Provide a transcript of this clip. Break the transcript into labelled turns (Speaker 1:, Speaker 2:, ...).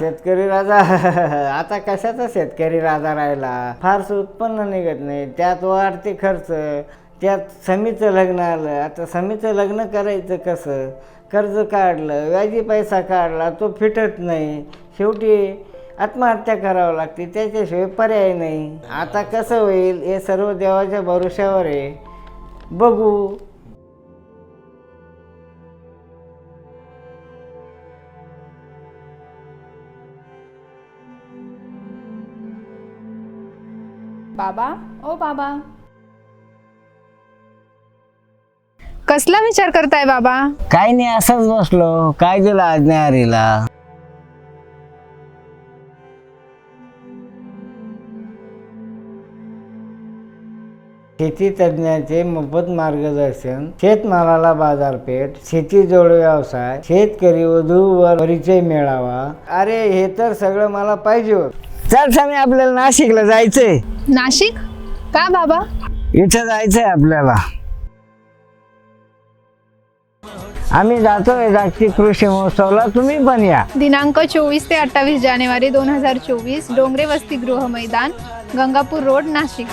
Speaker 1: शेतकरी राजा. आता कशाचा शेतकरी राजा राहिला? फारसं उत्पन्न निघत नाही. त्यात वाढते खर्च त्यात समीचं लग्न आलं. आता समीचं लग्न करायचं कसं? कर्ज काढलं व्याजी पैसा काढला तो फिटत नाही. शेवटी आत्महत्या करावं लागते. त्याच्याशिवाय पर्याय नाही. आता कसं होईल? हे सर्व देवाच्या भरोश्यावर आहे. बघू.
Speaker 2: बाबा? ओ बाबा. कसला विचार करताय बाबा?
Speaker 1: काय नाही असंच बसलो. काय दिलं आज्ञाहारीला शेती तज्ज्ञाचे मोफत मार्गदर्शन शेतमालाला बाजारपेठ शेती जोड व्यवसाय शेतकरी वधूवर परिचय मिळावा. अरे हे तर सगळं मला पाहिजे होत. चल सामी आपल्याला नाशिकला जायचंय.
Speaker 2: नाशिक? का बाबा?
Speaker 1: इथं जायचंय आपल्याला. आम्ही जातोय जागतिक कृषी महोत्सवला तुम्ही पण या.
Speaker 2: दिनांक चोवीस ते अठ्ठावीस जानेवारी दोन हजार चोवीस डोंगरे वसतिगृह मैदान गंगापूर रोड नाशिक.